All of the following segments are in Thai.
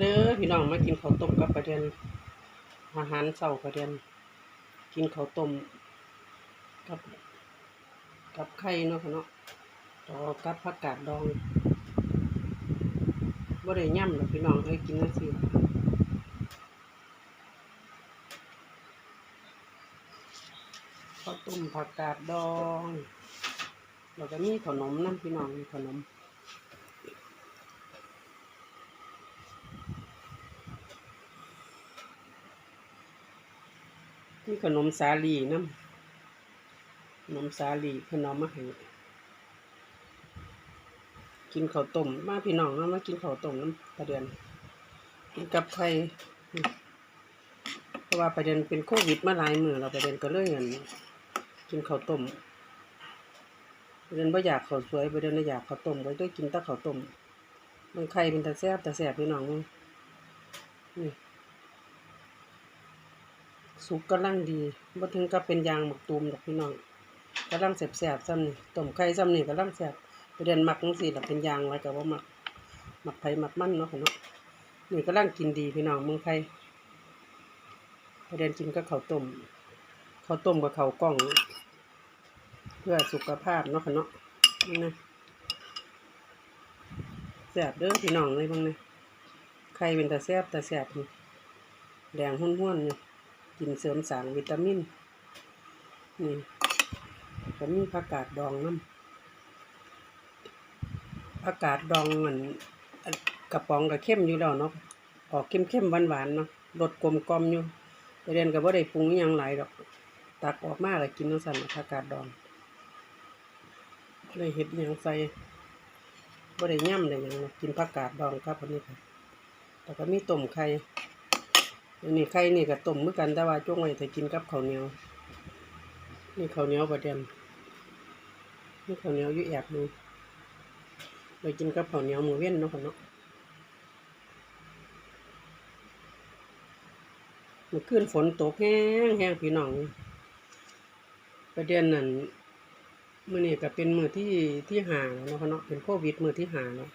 เด้อพี่น้องมากินข้าวต้มกับประเด็นอาหารเช้าประเด็นกินข้าวต้มกับกับไข่เนาะค่ะเนาะต่อกับผักกาดดองบ่ได้ย่ำหรอกพี่น้องเอ้ยกินจังซี่ข้าวต้มผักกาดดองแล้วก็มีขนมนํพี่น้องมีขนม มีขนมสาลีน้ำขนมสาลีเพิ่นเอามาให้กินข้าวต้มมาพี่น้องเนาะมากินข้าวต้มน้ำประเดือนกินกับไข่เพราะว่าประเด็นเป็นโควิดมาหลายมือเราประเด็นก็เลยอั่นกินข้าวต้มประเด็นบ่อยากข้าวสวยประเด็นน่อยากข้าวต้มก็เลยกินแต่ข้าวต้มมันไข่เป็นตาแซบตาแซบพี่น้องนี่ สุกกำลังดีบ่ถึงกับเป็นยางหมักตูมดอกพี่น้องกำลังแซ่บๆซ้ำนี่ต้มไข่ซ้ำนี่กำลังแซ่บประเด็นหมักจังซี่ล่ะเป็นยางไว้ก็บ่าหมักหมักไผมักมันเนาะค่ะเนาะนี่กำลังกินดีพี่น้องเมืองไทยประเด็นกินกับข้าวต้มข้าวต้มกับข้าวกล้อง เพื่อสุขภาพเนาะค่ะเนาะนี่นะแซ่บเด้อพี่น้องเลยเบางนี่ไข่เป็นตาแซ่บตาแซ่บนี่แดงห้วนๆนี่ย กินเสริมสางวิตามิน นี่ก็มีผักกาดดองน้ำผักกาดดองเหมันอันกระป๋องก็เข้มอยู่แล้วเนาะ ออกเข้มเข้มหวานหวานเนาะ รสกลมกลมอยู่ไปเรียนก็บ่ได้ปรุงยังหลายดอก ตักออกมาแล้วกินจังซั่นผักกาดดองบ่ได้เฮ็ดยังใส่บ่ได้ย่ำได้หยังกินผักกาดดองครับอันนี้ค่ะแล้วก็มีต้มไข่ อันนี้ไข่นี่ก็ต้มเหมือนกันแต่ว่าจ้วงไว้ถ้ากินกับข้าวเหนียว นี่ข้าวเหนียวประเด็นนี่ข้าวเหนียวอยู่แอบหนึงไปกินกับข้าวเหนียวมือเว้นเนาะค่ะเนาะมื่อคืนฝนตกแห้งแห้งพี่น้อง ประเด็นนั่นมื้อนี้ก็เป็นมือที่ที่ห้าแล้วเนาะค่ะเนาะเป็นโควิดมือที่ห้าเนาะ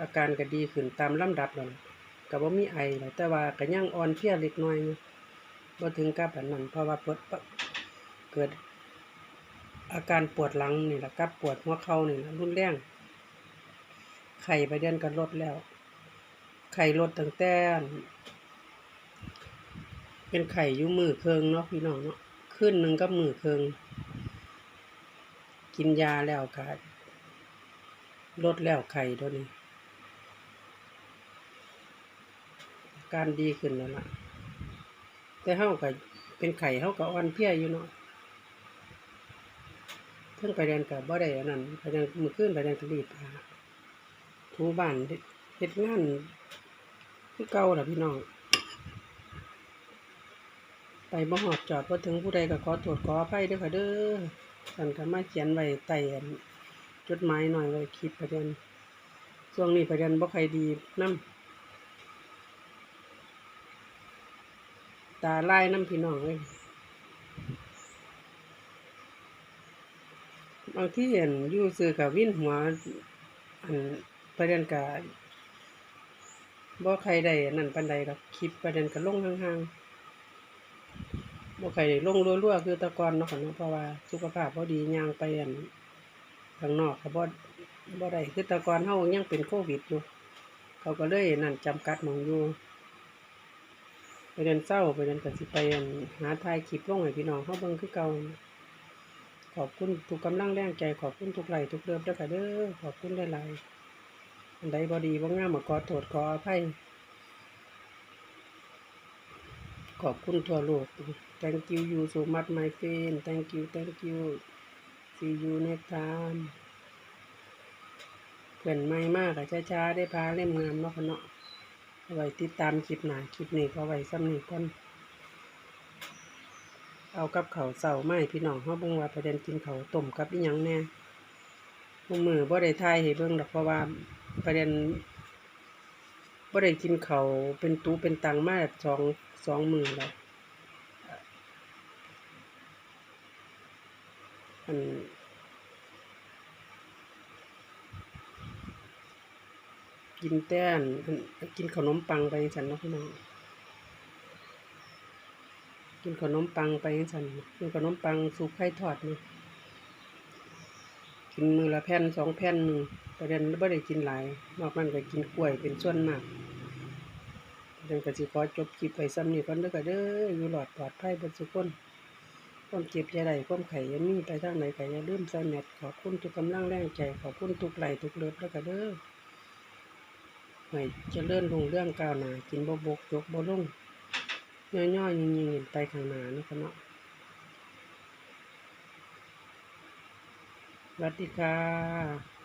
อาการก็ดีขึ้นตามลำดับแล้วล่ะ ก็บ่มีไอหรอกแต่ว่าก็ยังอ่อนเพลียเล็กน้อยบ่ถึงกับอันนั้นเพราะว่าปวดเกิด อาการปวดหลังนี่แหละกับปวดหัวเข่านี่รุนแรงไข้ไปเดือนก็ลดแล้ว ไข้ลดตั้งแต่เป็นไข้อยู่มือเคิงเนาะพี่น้องเนาะคืนหนึงกับมือเคิงกินยาแล้วก็ลดแล้วไข้ตัวนี้ อา การดีขึ้นแล้วล่ะแต่เฮาก็เป็นไข้เฮาก็อ่อนเพลียอยู่เนาะเพิ่งไปเรียนก็บ่ได้อันนั้นไปเรียนมื้อคืนไปเรียนกรีบหาถูบ้านเฮ็ดงานคือเก่าล่ะพี่น้องไปบ่ฮอดจอดบ่ถึงผู้ใดก็ขอโทษขออภัยด้อค่ะเด้อท่านก็มาเขียนไว้ใต้จดหมายหน่อยไว้คลิปประเด็นช่วงนี้ประเด็นบ่ค่อยดีนำ ตาไล่น้ำพี่น้องเลยบางที่เห็นยู่ซื้อกับวิ่นหัว อันประเด็นกับบ่ใครได้นั่นปานใดดอกคลิปประเด็นก็ลงห่างๆบ่ใครได้ลงรัวๆคือตะกอนเนาะค่ะเนาะเพราะว่าสุขภาพบ่ดีย่างไปอันข้างนอกก็บ่บ่ได้คือตะกอนเฮายังเป็นโควิดอยู่ เขาก็เลยนั่นจำกัดมองอยู่ ไปเดินเศร้าไปเดินกสิไปอั่นหาทายคลิปลงให้พี่น้องเขาเบิ่งคือเก่าขอบคุณทุกกำลังแรงใจขอบคุณทุกไหลทุกเลิฟด้วยค่ะเด้อขอบคุณหลายๆอันใดบ่ดีบ่งามก็ขอโทษขออภัยขอบคุณทั่วโลก thank you you so much my friend thank you thank you see you next time เพื่อนใหม่มากอะช้าๆได้พาเล่มงามเนาะค่ะเนาะ ไว้ติดตามคลิปหน้าคลิปนี้ก็ไว้ซ้ำนี้ก่อนเอากับเขาเสาไม้พี่น้องเฮาเบิ่งว่าประเด็นกินเขาต้มกับอีหยังแน่มือมือบ่ได้ทายให้เบิ่งดอกเพราะว่าประเด็นบ่ได้กินเขาเป็นตูเป็นตังมาสองสองมือแล้วอัน กินแต่อันกินขนมปังไปจังซั่นนะพี่น้องกินขนมปังไปจังซั่นกินขนมปังสุกไข่ทอดนี่กินมือละแผ่นสองแผ่นหนึงประเด็นบ่ได้กินหลายนอกนั้นก็กินกล้วยเป็นส่วนมากประเด็นก็สิขอจบคลิปไว้ซ้ำนี้ก่อนเด้อก็เด้ออยู่รอดปลอดภัยบิดทุกคนความเจ็บยาได้ความไข้อย่ามีไปทางไหนก็อย่าลืมใส่แมสขอบคุณทุกกำลังแรงใจขอบคุณทุกไหลทุกเลิฟแล้วก็เด้อ ให้เจริญรุ่งเรื่องก้าวหน้ากินบ่บกยกบ่ลงย่อยๆยิงๆไปข้างหน้านะคะเนาะสวัสดีค่ะ